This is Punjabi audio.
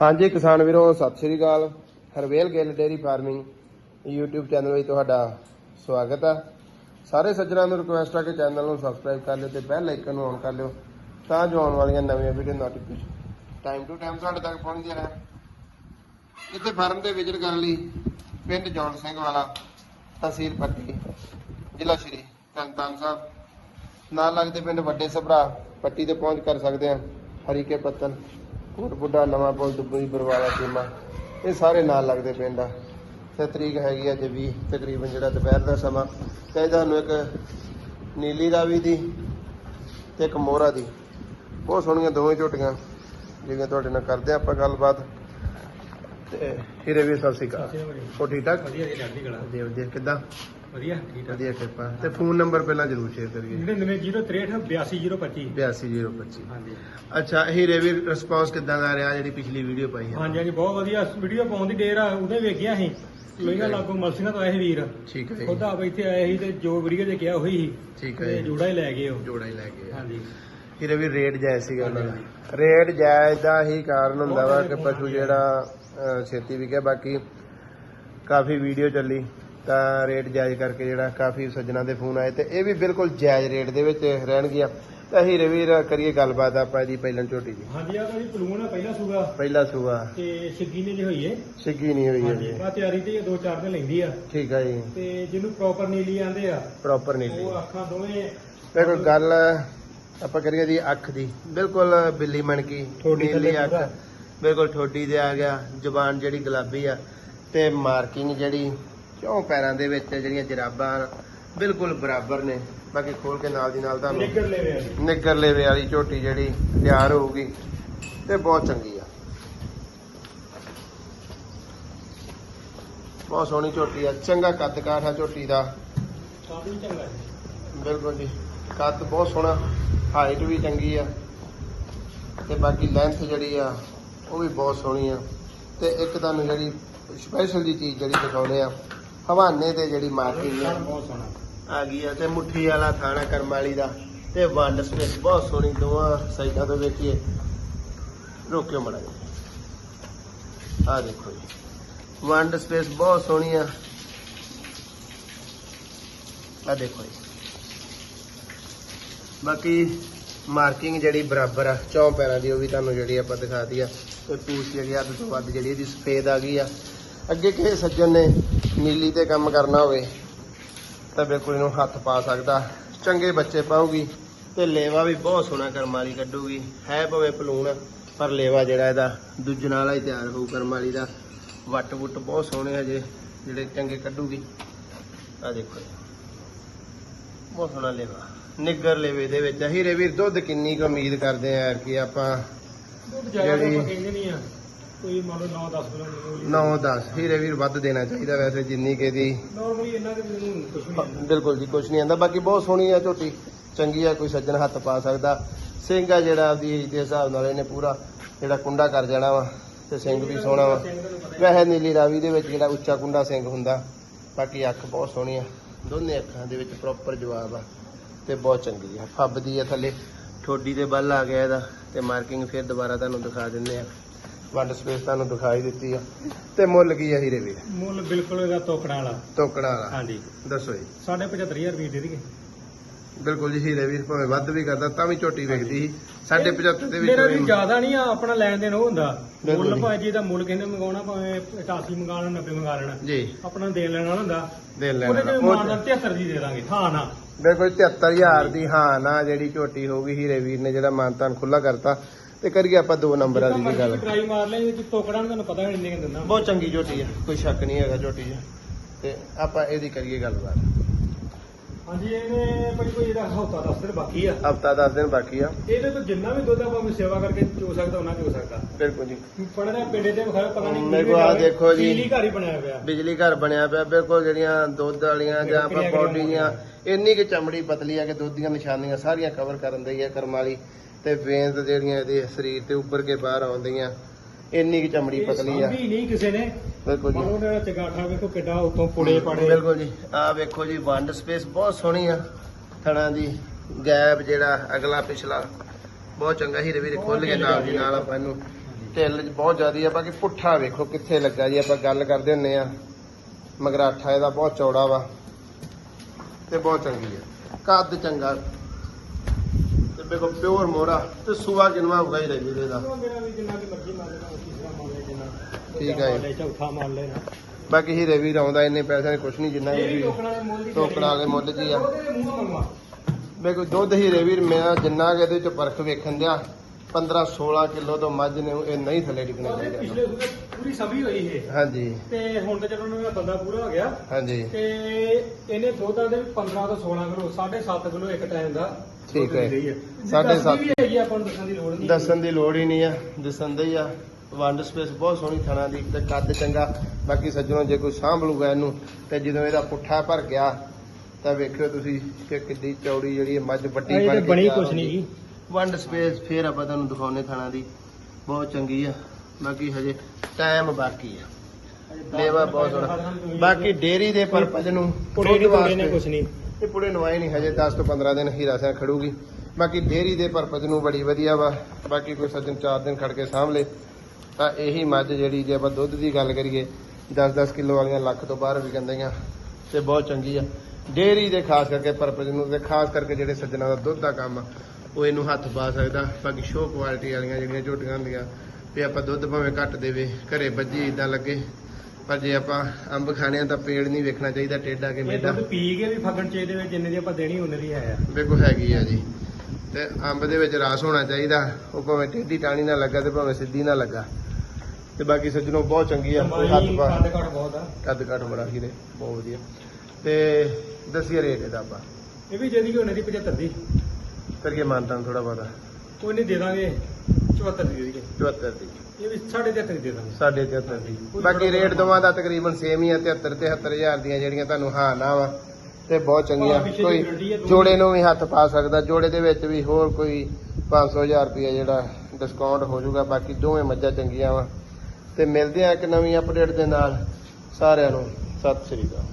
ਹਾਂਜੀ, ਕਿਸਾਨ ਵੀਰੋ, ਸਤਿ ਸ੍ਰੀ ਅਕਾਲ। Harvel Gill dairy farming YouTube channel ਵਿੱਚ ਤੁਹਾਡਾ ਸਵਾਗਤ ਹੈ। ਸਾਰੇ ਸੱਜਣਾਂ ਨੂੰ ਰਿਕੁਐਸਟ ਆ ਕਿ ਚੈਨਲ ਨੂੰ ਸਬਸਕ੍ਰਾਈਬ ਕਰ ਲਿਓ ਤੇ ਬੈਲ ਆਈਕਨ ਨੂੰ ਆਨ ਕਰ ਲਿਓ ਤਾਂ ਜੋ ਆਉਣ ਵਾਲੀਆਂ ਨਵੀਆਂ video notification time to time ਤੁਹਾਡੇ ਤੱਕ ਪਹੁੰਚਦੀਆਂ ਰਹਿਣ। ਇੱਥੇ ਫਾਰਮ ਤੇ ਵਿਜ਼ਿਟ ਕਰਨ ਲਈ ਪਿੰਡ ਜੌਨ ਸਿੰਘ ਵਾਲਾ, ਤਹਿਸੀਲ ਪੱਟੀ, ਜ਼ਿਲ੍ਹਾ ਸ਼੍ਰੀ ਤਰਨਤਾਰਨ ਸਾਹਿਬ। ਨਾਲ ਲੱਗਦੇ ਪਿੰਡ ਵੱਡੇ ਸਭਰਾ, ਪੱਟੀ ਤੇ ਪਹੁੰਚ ਕਰ ਸਕਦੇ ਆ ਹਰੀਕੇ ਪੱਤਨ ਕੋਟ ਬੁੱਢਾ ਨਵਾਂ ਪੁਲ ਦੁੱਬੀ ਬਰਵਾਲਾ ਚੀਮਾ ਇਹ ਸਾਰੇ ਨਾਲ ਲੱਗਦੇ ਪਿੰਡ ਆ। ਤੇ ਤਰੀਕ ਹੈਗੀ ਅੱਜ 20 ਤਕਰੀਬਨ ਜਿਹੜਾ ਦੁਪਹਿਰ ਦਾ ਸਮਾਂ। ਤੇ ਤੁਹਾਨੂੰ ਇੱਕ ਨੀਲੀ ਰਾਵੀ ਦੀ ਤੇ ਇੱਕ ਮੋਹਰਾ ਦੀ। ਬਹੁਤ ਸੋਹਣੀਆਂ ਦੋਵੇਂ ਝੋਟੀਆਂ ਜਿਹੜੀਆਂ ਤੁਹਾਡੇ ਨਾਲ ਕਰਦੇ ਆ ਆਪਾਂ ਗੱਲਬਾਤ। ਤੇ ਹੀਰੇ ਵੀ ਸਤਿ ਸ਼੍ਰੀ ਅਕਾਲ। ਹੋ ਠੀਕ ਠਾਕ? ਵਧੀਆ ਜੀ ਚੜ੍ਹਦੀ ਕਲਾ। ਵਧੀਆ ਵਧੀਆ। ਕਿੱਦਾਂ? ਵਧੀਆ ਠੀਕ ਵਧੀਆ ਕਿਰਪਾ। ਤੇ ਫੋਨ ਨੰਬਰ ਪਹਿਲਾਂ ਜ਼ਰੂਰ ਸ਼ੇਅਰ ਕਰੀਏ। 9903 82025 82025 ਹਾਂਜੀ। ਅੱਛਾ ਹੀਰੇ ਵੀ ਰਿਸਪੌਂਸ ਕਿੱਦਾਂ ਦਾ ਰਿਹਾ ਜਿਹੜੀ ਪਿਛਲੀ ਵੀਡੀਓ ਪਾਈ ਹੈ? ਹਾਂਜੀ ਹਾਂਜੀ ਬਹੁਤ ਵਧੀਆ। ਵੀਡੀਓ ਪਾਉਣ ਦੀ ਡੇਰ ਆ ਉਹਦੇ ਵੇਖਿਆ ਸੀ। ਲੋਹੀਆਂ ਲਾਗੋਂ ਮਲਸੀਆਂ ਤੋਂ ਆਏ ਸੀ ਵੀਰ। ਠੀਕ ਹੈ ਖੁਦ ਜੀ ਆਪ ਇੱਥੇ ਆਏ ਸੀ ਤੇ ਜੋ ਵੀਡੀਓ ਦੇ ਕਿਹਾ ਉਹੀ ਸੀ। ਠੀਕ ਹੈ ਤੇ ਜੀ। ਜੋੜਾ ਹੀ ਲੈ ਗਏ ਉਹ। ਜੋੜਾ ਹੀ ਲੈ ਕੇ। ਹਾਂਜੀ। ਹੀਰੇ ਵੀ ਰੇਟ ਜਾਇਜ਼ ਸੀਗਾ ਉਹਨਾਂ ਦਾ ਰੇਟ ਜਾਇਜ਼ ਦਾ ਹੀ ਕਾਰਨ ਹੁੰਦਾ ਵਾ ਕਿ ਪਸ਼ੂ ਜਿਹੜਾ ਅਹ, ਛੇਤੀ ਵਿਕਿਆ। ਬਾਕੀ ਕਾਫੀ ਵੀਡੀਓ ਚੱਲੀ। ਤਾਂ ਰੇਟ ਜਾਇਜ਼ ਕਰਕੇ ਜਿਹੜਾ ਕਾਫੀ ਸੱਜਣਾ ਦੇ ਫੋਨ ਆਏ ਤੇ ਇਹ ਵੀ ਬਿਲਕੁਲ ਜਾਇਜ਼ ਰੇਟ ਦੇ ਵਿੱਚ ਰਹਿਣਗੀਆਂ। ਤਾਂ ਹੀਰੇ ਵੀਰ ਕਰੀਏ ਗੱਲਬਾਤ ਆਪਾਂ ਇਹਦੀ ਪਹਿਲਾਂ ਝੋਟੀ ਦੀ। ਹਾਂਜੀ ਆ ਤਾਂ ਜੀ ਆ ਪਹਿਲਾ ਸੂਗਾ ਪਹਿਲਾ ਸੂਆ। ਤੇ ਛਿੱਗੀ ਨੇ ਜੇ ਹੋਈ ਏ। ਸਿੱਗੀ ਨਹੀਂ ਹੋਈ ਹਾਂਜੀ ਹੈ ਆ ਤਿਆਰੀ ਤੇ ਦੋ ਚਾਰ ਦਿਨ ਲੈਂਦੀ ਆ। ਠੀਕ ਹੈ ਜੀ। ਤੇ ਜਿਹਨੂੰ ਪ੍ਰੋਪਰ ਨੀਲੀ ਆਂਦੇ ਆ ਪ੍ਰੋਪਰ ਨਹੀਂ ਉਹ ਅੱਖਾਂ ਦੋਵੇਂ ਤੇ ਕੋਈ ਗੱਲ ਆਪਾਂ ਕਰੀਏ ਦੀ ਅੱਖ ਦੀ। ਬਿਲਕੁਲ ਬਿੱਲੀ ਮਣਕੀ ਨੀਲੀ ਅੱਖ। ਬਿਲਕੁਲ ਠੋਡੀ ਦੇ ਆ ਗਿਆ ਜ਼ੁਬਾਨ ਜਿਹੜੀ ਗੁਲਾਬੀ ਆ। ਤੇ ਮਾਰਕਿੰਗ ਜਿਹੜੀ ਚੌਂ ਪੈਰਾਂ ਦੇ ਵਿੱਚ ਜਿਹੜੀਆਂ ਜਰਾਬਾਂ ਬਿਲਕੁਲ ਬਰਾਬਰ ਨੇ? ਬਾਕੀ ਖੋਲ ਕੇ ਨਾਲ ਦੀ ਨਾਲ ਤੁਹਾਨੂੰ ਨਿੱਗਰ ਲੈ ਰਿਹਾ ਨਿੱਗਰ ਲੇਵੇ ਵਾਲੀ ਝੋਟੀ ਜਿਹੜੀ ਤਿਆਰ ਹੋਊਗੀ ਤੇ ਬਹੁਤ ਚੰਗੀ ਆ। ਬਹੁਤ ਸੋਹਣੀ ਝੋਟੀ ਆ। ਚੰਗਾ ਕੱਦ ਕਾਠ ਆ ਝੋਟੀ ਦਾ। ਚੰਗਾ ਬਿਲਕੁਲ ਜੀ। ਕੱਦ ਬਹੁਤ ਸੋਹਣਾ ਹਾਈਟ ਵੀ ਚੰਗੀ ਆ ਤੇ ਬਾਕੀ ਲੈਂਥ ਜਿਹੜੀ ਆ ਉਹ ਵੀ ਬਹੁਤ ਸੋਹਣੀ ਆ। ਤੇ ਇੱਕ ਤੁਹਾਨੂੰ ਜਿਹੜੀ ਸਪੈਸ਼ਲ ਜੀ ਚੀਜ਼ ਜਿਹੜੀ ਦਿਖਾਉਂਦੇ ਆ ਹਵਾਨੇ ਤੇ ਜਿਹੜੀ ਮਾਰਕਿੰਗ ਆ। ਬਹੁਤ ਸੋਹਣਾ। ਆ ਗਈ ਆ ਤੇ ਮੁੱਠੀ ਵਾਲਾ ਥਾਣਾ ਕਰਮ ਵਾਲੀ ਦਾ ਤੇ ਵੰਡ ਸਪੇਸ ਬਹੁਤ ਸੋਹਣੀ ਦੋਵਾਂ ਸਾਈਡਾਂ ਤੋਂ ਵੇਖੀਏ। ਰੋਕਿਓ ਮੜਾ ਜੀ ਆ ਦੇਖੋ ਜੀ। ਵੰਡ ਸਪੇਸ ਬਹੁਤ ਸੋਹਣੀ ਆ। ਆ ਦੇਖੋ ਜੀ। ਬਾਕੀ ਮਾਰਕਿੰਗ ਜਿਹੜੀ ਬਰਾਬਰ ਆ ਚੌਂ ਪੈਰਾਂ ਦੀ ਉਹ ਵੀ ਤੁਹਾਨੂੰ ਜਿਹੜੀ ਆਪਾਂ ਦਿਖਾਤੀ ਆ ਤੇ ਪੂਛ ਜਿਹੜੀ ਅੱਧ ਤੋਂ ਵੱਧ ਜਿਹੜੀ ਇਹਦੀ ਸਫੇਦ ਆ ਗਈ ਆ। ਅੱਗੇ ਕਿਸੇ ਸੱਜਣ ਨੇ ਨੀਲੀ ਤੇ ਕੰਮ ਕਰਨਾ ਹੋਵੇ ਤਾਂ ਬਿਲਕੁਲ ਇਹਨੂੰ ਹੱਥ ਪਾ ਸਕਦਾ। ਚੰਗੇ ਬੱਚੇ ਪਾਉਗੀ ਤੇ ਲੇਵਾ ਵੀ ਬਹੁਤ ਸੋਹਣਾ ਕਰਮ ਵਾਲੀ ਕੱਢੂਗੀ। ਹੈ ਭਾਵੇਂ ਪਲੂਣ ਪਰ ਲੇਵਾ ਜਿਹੜਾ ਇਹਦਾ ਦੂਜੇ ਨਾਲ ਹੀ ਤਿਆਰ ਹੋਊ ਕਰਮ ਵਾਲੀ ਦਾ। ਵੱਟ ਵੁੱਟ ਬਹੁਤ ਸੋਹਣੇ ਹਜੇ ਜਿਹੜੇ ਚੰਗੇ ਕੱਢੂਗੀ। ਆ ਦੇਖੋ। ਬਹੁਤ ਸੋਹਣਾ ਲੇਵਾ। ਨਿੱਗਰ ਲੇਵੇ ਦੇ ਵਿੱਚ ਹੀਰੇ ਵੀਰ ਦੁੱਧ ਕਿੰਨੀ ਕੁ ਉਮੀਦ ਕਰਦੇ ਆ ਕਿ ਆਪਾਂ ਦੁੱਧ ਜ਼ਿਆਦਾ ਜਿਹੜੀ- ਕੋਈ ਮੰਨ ਲਓ 9 10 ਕਿਲੋ 9 10 ਹੀਰੇ ਵੀਰ ਵੱਧ ਦੇਣਾ ਚਾਹੀਦਾ ਵੈਸੇ ਜਿੰਨੀ ਕਿ ਦੀ ਨਾਰਮਲੀ ਇਹਨਾਂ ਦੇ ਮੈਨੂੰ ਕੁਝ ਨਹੀਂ ਆਉਂਦਾ। ਬਿਲਕੁਲ ਜੀ ਕੁਛ ਨਹੀਂ ਆਂਦਾ ਬਾਕੀ ਬਹੁਤ ਸੋਹਣੀ ਆ ਝੋਟੀ। ਚੰਗੀ ਆ ਕੋਈ ਸੱਜਣ ਹੱਥ ਪਾ ਸਕਦਾ। ਸਿੰਘ ਆ ਜਿਹੜਾ ਆਪਦੀ ਏਜ ਦੇ ਹਿਸਾਬ ਨਾਲ ਇਹਨੇ ਪੂਰਾ ਜਿਹੜਾ ਕੁੰਡਾ ਕਰ ਜਾਣਾ ਵਾ ਤੇ ਸਿੰਘ ਵੀ ਸੋਹਣਾ ਵਾ। ਵੈਸੇ ਨੀਲੀ ਰਾਵੀ ਦੇ ਵਿੱਚ ਜਿਹੜਾ ਉੱਚਾ ਕੁੰਡਾ ਸਿੰਘ ਹੁੰਦਾ ਬਾਕੀ ਅੱਖ ਬਹੁਤ ਸੋਹਣੀ ਆ। ਦੋਨੇ ਅੱਖਾਂ ਦੇ ਵਿੱਚ ਪ੍ਰੋਪਰ ਜਵਾਬ ਆ ਤੇ ਬਹੁਤ ਚੰਗੀ ਆ। ਫੱਬਦੀ ਆ ਥੱਲੇ। ਠੋਡੀ ਦੇ ਬੱਲ ਆ ਗਿਆ ਇਹਦਾ ਤੇ ਮਾਰਕਿੰਗ ਫਿਰ ਦੁਬਾਰਾ ਤੁਹਾਨੂੰ ਦਿਖਾ ਦਿੰਦੇ ਆ। ਵੰਡ ਸਪੇਸ ਤੁਹਾਨੂੰ ਦਿਖਾਈ ਦਿੱਤੀ ਆ। ਤੇ ਮੁੱਲ ਕੀ ਆ ਹੀਰੇ ਵੀਰ? ਮੁੱਲ ਬਿਲਕੁਲ ਇਹਦਾ ਤੋਕੜਾਂ ਵਾਲਾ। ਟੋਕੜਾ ਵਾਲਾ। ਹਾਂਜੀ। ਦੱਸੋ ਜੀ। ਸਾਢੇ 75000 ਰੁਪਏ ਦੇ ਦੇਗੇ। ਬਿਲਕੁਲ ਜੀ ਹੀਰੇ ਵੀਰ ਭਾਵੇਂ ਵੱਧ ਵੀ ਕਰਦਾ ਤਾਂ ਵੀ ਝੋਟੀ ਵਿਕਦੀ ਸੀ। ਸਾਢੇ 75 ਦੇ ਵਿੱਚ ਮੇਰਾ ਵੀ ਜ਼ਿਆਦਾ ਨਹੀਂ ਆ ਆਪਣਾ ਲੈਣ ਦੇਣ ਉਹ ਹੁੰਦਾ। ਮੁੱਲ। ਭਾਵੇਂ ਜੀ ਦਾ ਮੁੱਲ ਕਹਿੰਦੇ ਮੰਗਾਉਣਾ ਭਾਵੇਂ 88 ਮੰਗਾ ਲੈਣਾ 90 ਮੰਗਾ ਲੈਣਾ। ਜੀ। ਆਪਣਾ ਦੇਣ ਲੈਣ ਹੁੰਦਾ। ਦੇ ਉਹਦੇ ਲੈਣਾ ਚ ਉਹ ਮਾਨਦਾਰ 73 ਦੀ ਦੇ ਦਾਂਗੇ। ਹਾਂ ਨਾ। ਬਿਲਕੁਲ 73000 ਦੀ ਹਾਂ ਨਾ ਜਿਹੜੀ ਝੋਟੀ ਹੋਊਗੀ ਹੀਰੇ ਵੀਰ ਨੇ ਜਿਹੜਾ ਮਾਨਤਾਨ ਖੁੱਲਾ ਕਰਤਾ। ਤੇ ਕਰੀਏ ਆਪਾਂ ਦੋ ਨੰਬਰਾਂ ਦੀ ਵੀ ਗੱਲ। ਟਰਾਈ ਮਾਰ ਲੈ ਵਿੱਚ ਤੋਕੜਾਂ ਨੂੰ ਤੁਹਾਨੂੰ ਪਤਾ ਨਹੀਂ ਇੰਨੇ ਕਿ ਦਿੰਦਾ ਬਹੁਤ ਚੰਗੀ ਝੋਟੀ ਆ ਕੋਈ ਸ਼ੱਕ ਨਹੀਂ ਹੈਗਾ ਝੋਟੀ 'ਚ ਤੇ ਆਪਾਂ ਇਹਦੀ ਕਰੀਏ ਗੱਲਬਾਤ। ਹਾਂਜੀ ਇਹਨੇ ਭਾਈ ਕੋਈ ਇਹਦਾ ਹੌਤਾ ਦੱਸ ਦਿਨ ਬਾਕੀ ਆ। ਹਫਤਾ 10 ਦਿਨ ਬਾਕੀ ਆ। ਇਹਦੇ ਤੋਂ ਜਿੰਨਾ ਵੀ ਦੁੱਧ ਆਪਾਂ ਸੇਵਾ ਕਰਕੇ ਚੋ ਸਕਦਾ ਉਹਨਾਂ ਚੋ ਸਕਦਾ। ਬਿਲਕੁਲ ਜੀ। ਪੜਦਾ ਪਿੰਡੇ ਤੇ ਵਿਖਾਇਆ ਪਤਾ ਨਹੀਂ ਮੇਰੇ ਕੋਲ ਆਹ ਦੇਖੋ ਜੀ। ਪੀਲੀ ਘਰ ਹੀ ਬਣਾਇਆ ਪਿਆ। ਬਿਜਲੀ ਘਰ ਬਣਿਆ ਪਿਆ ਬਿਲਕੁਲ ਜਿਹੜੀਆਂ ਦੁੱਧ ਵਾਲੀਆਂ ਜਾਂ ਆਪਾਂ ਬੋਡੀ ਦੀਆਂ ਇੰਨੀ ਕਿ ਚਮੜੀ ਪਤਲੀ ਆ ਕਿ ਦੁੱਧ ਦੀਆਂ ਨਿਸ਼ਾਨੀਆਂ ਸਾਰੀਆਂ ਕਵਰ ਕਰਨ ਦੀ ਆ ਕਰਮ ਵਾਲੀ। ਤੇ ਵੇਨਸ ਜਿਹੜੀਆਂ ਇਹਦੇ ਸਰੀਰ ਤੇ ਉੱਪਰ ਕੇ ਬਾਹਰ ਆਉਂਦੀਆਂ ਇੰਨੀ ਕਿ ਚਮੜੀ ਪਤਲੀ ਆ। ਵੀ ਨਹੀਂ ਕਿਸੇ ਨੇ। ਬਿਲਕੁਲ ਜੀ। ਮਨੋਂ ਦਾ ਚਗਾਠਾ ਵੇਖੋ ਕਿੱਡਾ ਉਤੋਂ ਪੁੜੇ ਪਾੜੇ। ਬਿਲਕੁਲ ਜੀ। ਆ ਵੇਖੋ ਜੀ ਵੰਡ ਸਪੇਸ ਬਹੁਤ ਸੋਹਣੀ ਆ। ਥਣਾ ਦੀ ਗੈਪ ਜਿਹੜਾ ਅਗਲਾ ਪਿਛਲਾ ਬਹੁਤ ਚੰਗਾ ਹੀਰੇ ਵੀਰੇ ਖੁੱਲ ਗਿਆ ਨਾਲ ਦੀ ਨਾਲ ਆਪਾਂ ਇਹਨੂੰ ਢਿੱਲ ਬਹੁਤ ਜ਼ਿਆਦੀ ਆ ਬਾਕੀ ਪੁੱਠਾ ਵੇਖੋ ਕਿੱਥੇ ਲੱਗਾ ਜੀ ਆਪਾਂ ਗੱਲ ਕਰਦੇ ਹੁੰਨੇ ਆ। ਮਗਰਾਠਾ ਇਹਦਾ ਬਹੁਤ ਚੌੜਾ ਵਾ। ਤੇ ਬਹੁਤ ਚੰਗੀ ਆ। ਕੱਦ ਚੰਗਾ। ਤੇ ਵੇਖੋ ਪਿਓਰ ਮੋਰਾ ਤੇ ਸੁਆ ਕਿਨਵਾ ਹੋਗਾ ਹੀ ਰਹੀ ਇਹਦਾ ਮੇਰਾ ਵੀ ਜਿੰਨਾ ਕਿ ਮਰਜ਼ੀ ਮੰਨ ਲੈਣਾ ਤੀਸਰਾ ਮੰਨ ਲੈ ਜਿੰਨਾ ਠੀਕ ਹੈ ਜੀ। ਮੰਨ ਲੈਣਾ। ਬਾਕੀ ਹੀਰੇ ਵੀਰ ਆਉਂਦਾ ਇੰਨੇ ਪੈਸਿਆਂ ਦੇ ਕੁਛ ਨਹੀਂ ਜਿੰਨਾ ਵੀ ਟੋਕਣਾ ਦੇ ਮੁੱਲ ਜੀ ਆ। ਵੇਖੋ ਦੁੱਧ ਹੀਰੇ ਵੀਰ ਮੈਂ ਜਿੰਨਾ ਕਿ ਇਹਦੇ ਚ ਪਰਖ ਵੇਖਣ ਦਿਆ 15 16 ਕਿਲੋ ਤੋਂ ਮੱਝ ਨੇ ਇਹ ਨਹੀਂ ਥੱਲੇ ਡਿੱਗਣਾ ਚਾਹੀਦਾ। ਪਿਛਲੇ ਸੂਬੇ ਪੂਰੀ ਸਭੀ ਹੋਈ ਇਹ। ਹਾਂਜੀ। ਤੇ ਹੁਣ ਤਾਂ ਚਲੋ ਉਹਨਾਂ ਦਾ ਬੰਦਾ ਪੂਰਾ ਹੋ ਗਿਆ। ਹਾਂਜੀ। ਤੇ ਇਹਨੇ ਦੁੱਧ ਦੇ 15 ਤੋਂ 16 ਕਿਲੋ 7.5 ਕਿਲੋ ਇੱਕ ਟਾਈਮ ਦਾ। ਠੀਕ ਹੈ। ਸਾਢੇ ਸਾਢੇ ਸੱਤ ਸੱਤ। ਵੀ ਹੈਗੀ ਆ, ਆਪਾਂ ਨੂੰ ਦੱਸਣ ਦੀ ਲੋੜ ਨਹੀਂ। ਦੱਸਣ ਦੀ ਲੋੜ ਹੀ ਨਹੀਂ ਆ। ਦਿਸਣ ਦੇ ਹੀ ਆ। ਵੰਡ ਸਪੇਸ ਬਹੁਤ ਸੋਹਣੀ ਥਣਾ ਦੀ ਤੇ ਕੱਦ ਚੰਗਾ। ਬਾਕੀ ਸੱਜਣੋ ਜੇ ਕੋਈ ਸਾਂਭ ਲੂਗਾ ਇਹਨੂੰ ਤੇ ਜਦੋਂ ਇਹਦਾ ਪੁੱਠਾ ਭਰ ਗਿਆ ਤਾਂ ਵੇਖਿਓ ਤੁਸੀਂ ਕਿ ਕਿੱਡੀ ਚੌੜੀ ਜਿਹੜੀ ਮੱਝ ਵੱਡੀ ਬਣ ਬਣੀ ਕੁਛ। ਨਹੀਂ। ਜੀ ਵੰਡ ਸਪੇਸ ਫੇਰ ਆਪਾਂ ਤੁਹਾਨੂੰ ਦਿਖਾਉਨੇ ਥਾਣਾ ਦੀ। ਬਹੁਤ ਚੰਗੀ ਆ। ਬਾਕੀ ਹਜੇ ਟਾਈਮ ਬਾਕੀ ਆ। ਲੇਵਾ ਬਹੁਤ ਸੋਹਣਾ। ਬਾਕੀ ਡੇਰੀ ਦੇ ਪਰਪਸ ਨੂੰ ਦੁੱਧ ਵਾਸਤੇ- ਕੁਛ ਨਹੀਂ। ਇਹ ਪੁੜੇ ਨਵਾਏ ਨਹੀਂ ਹਜੇ 10 ਤੋਂ 15 ਦਿਨ ਹੀਰਾ ਸਿੰਘ ਖੜੂਗੀ। ਬਾਕੀ ਡੇਰੀ ਦੇ ਪਰਪਸ ਨੂੰ ਬੜੀ ਵਧੀਆ ਵਾ। ਬਾਕੀ ਕੋਈ ਸੱਜਣ 4 ਦਿਨ ਖੜ ਕੇ ਸਾਂਭ ਲੇ। ਤਾਂ ਇਹੀ ਮੱਝ ਜਿਹੜੀ ਜੇ ਆਪਾਂ ਦੁੱਧ ਦੀ ਗੱਲ ਕਰੀਏ 10-10 ਕਿਲੋ ਵਾਲੀਆਂ ਲੱਖ ਤੋਂ ਬਾਹਰ ਵੀ ਕਹਿੰਦੀਆਂ ਤੇ ਬਹੁਤ ਚੰਗੀ ਆ। ਡੇਰੀ ਦੇ ਖਾਸ ਕਰਕੇ ਪਰਪਸ ਨੂੰ ਤੇ ਖਾਸ ਕਰਕੇ ਜਿਹੜੇ ਸੱਜਣਾ ਦਾ ਦੁੱਧ ਦਾ ਕੰਮ ਆ, ਉਹ ਇਹਨੂੰ ਹੱਥ ਪਾ ਸਕਦਾ। ਬਾਕੀ ਸ਼ੋਅ ਕੁਆਲਿਟੀ ਵਾਲੀਆਂ ਜਿਹੜੀਆਂ ਝੋਟੀਆਂ ਹੁੰਦੀਆਂ ਵੀ ਆਪਾਂ ਦੁੱਧ ਭਾਵੇਂ ਘੱਟ ਦੇਵੇ ਘਰੇ ਬੱਜੀ ਇਦਾਂ ਲੱਗੇ ਪਰ ਜੇ ਆਪਾਂ ਅੰਬ ਖਾਣੇ ਆ ਤਾਂ ਪੇੜ ਨਹੀਂ ਵੇਖਣਾ ਚਾਹੀਦਾ ਟੇਡਾ ਕੇ ਇਹ ਮੇਡਾ ਦੁੱਧ ਪੀ ਕੇ ਵੀ ਫਗਣ ਚੇ ਦੇ ਵਿੱਚ ਜਿੰਨੇ ਦੀ ਆਪਾਂ ਦੇਣੀ ਉਹਨੇ ਦੀ ਹੈ। ਆ ਵੇਖੋ ਹੈਗੀ ਆ ਜੀ। ਤੇ ਅੰਬ ਦੇ ਵਿੱਚ ਰਸ ਹੋਣਾ ਚਾਹੀਦਾ। ਉਹ ਭਾਵੇਂ ਟੇਢੀ ਟਾਣੀ ਨਾ ਲੱਗਾ ਤੇ ਭਾਵੇਂ ਸਿੱਧੀ ਨਾ ਲੱਗਾ। ਤੇ ਬਾਕੀ ਸੱਜਣੋਂ ਬਹੁਤ ਚੰਗੀ ਆ। ਹੱਥ ਮਾਈ ਪਾ ਕੱਦ ਘੱਟ ਬਹੁਤ ਆ। ਕੱਦ ਕੱਟ ਬੜਾ ਹੀਰੇ ਬਹੁਤ ਵਧੀਆ। ਤੇ ਦਸੀਏ ਰੇਟ ਇਹਦਾ ਆਪਾਂ। ਇਹ ਵੀ ਜਿਹਦੀ ਉਹਨੇ ਦੀ 75 ਦੀ। ਕਰੀਏ ਮਾਨਤਾਂ ਥੋੜਾ ਬਹੁਤਾ। ਕੋਈ ਨਹੀਂ ਦੇ ਦਾਂਗੇ। 74 ਦੀ ਦੇ ਦੇਈਏ। 74 ਦੀ। ਇਹ ਵੀ 3.5 ਦੀ ਦੇ ਦਾਂਗੇ। ਸਾਢੇ 73 ਦੀ। ਬਾਕੀ ਰੇਟ ਦੋਵਾਂ ਦਾ ਤਕਰੀਬਨ ਸੇਮ ਹੀ ਆ 73 73000 ਦੀਆਂ ਜਿਹੜੀਆਂ ਤੁਹਾਨੂੰ ਹਾਂ ਨਾ ਵਾ ਤੇ ਬਹੁਤ ਚੰਗੀਆਂ। ਕੋਈ ਜੋੜੇ ਨੂੰ ਵੀ ਹੱਥ ਪਾ ਸਕਦਾ ਜੋੜੇ ਦੇ ਵਿੱਚ ਵੀ ਹੋਰ ਕੋਈ 500000 ਰੁਪਏ ਜਿਹੜਾ ਡਿਸਕਾਊਂਟ ਹੋ ਜਾਊਗਾ ਬਾਕੀ ਦੋਵੇਂ ਮੱਝਾਂ ਚੰਗੀਆਂ ਵਾ। ਤੇ ਮਿਲਦੇ ਆ ਇੱਕ ਨਵੀਂ ਅਪਡੇਟ ਦੇ ਨਾਲ ਸਾਰਿਆਂ ਨੂੰ ਸਤਿ ਸ੍ਰੀ ਅਕਾਲ।